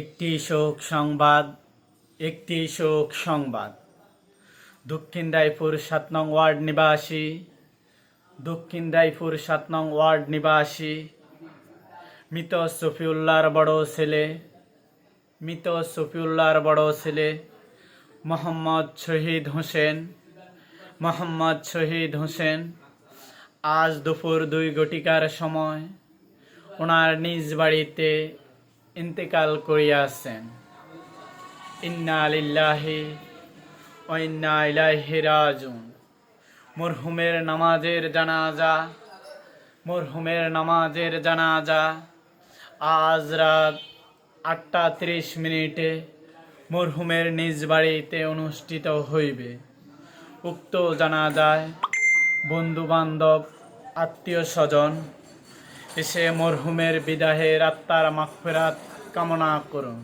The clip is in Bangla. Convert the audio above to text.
একটি শোক সংবাদ, একটি শোক সংবাদ। দক্ষিণ রায়পুর সাত নং ওয়ার্ড নিবাসী, দক্ষিণ রায়পুর সাত নং ওয়ার্ড নিবাসী, মৃত সফিউল্লাহর বড় ছেলে, মৃত সফিউল্লাহর বড় ছেলে মোহাম্মদ শহীদ হোসেন, মোহাম্মদ শহীদ হোসেন। আজ দুপুর দুই ঘটিকার সময় ওনার নিজ বাড়িতে ইন্তেকাল করিয়াছেন। ইন্না লিল্লাহি ও ইন্না ইলাইহি রাজুন মরহুমের নামাজের জানাজা, মরহুমের নামাজের জানাজা, আজ রাত আটটা তিরিশ মিনিটে মরহুমের নিজ বাড়িতে অনুষ্ঠিত হইবে। উক্ত জানাজায় বন্ধু বান্ধব আত্মীয় স্বজন এসে মরহুমের বিদাহের আত্মার মাফেরাত কামনা করুন।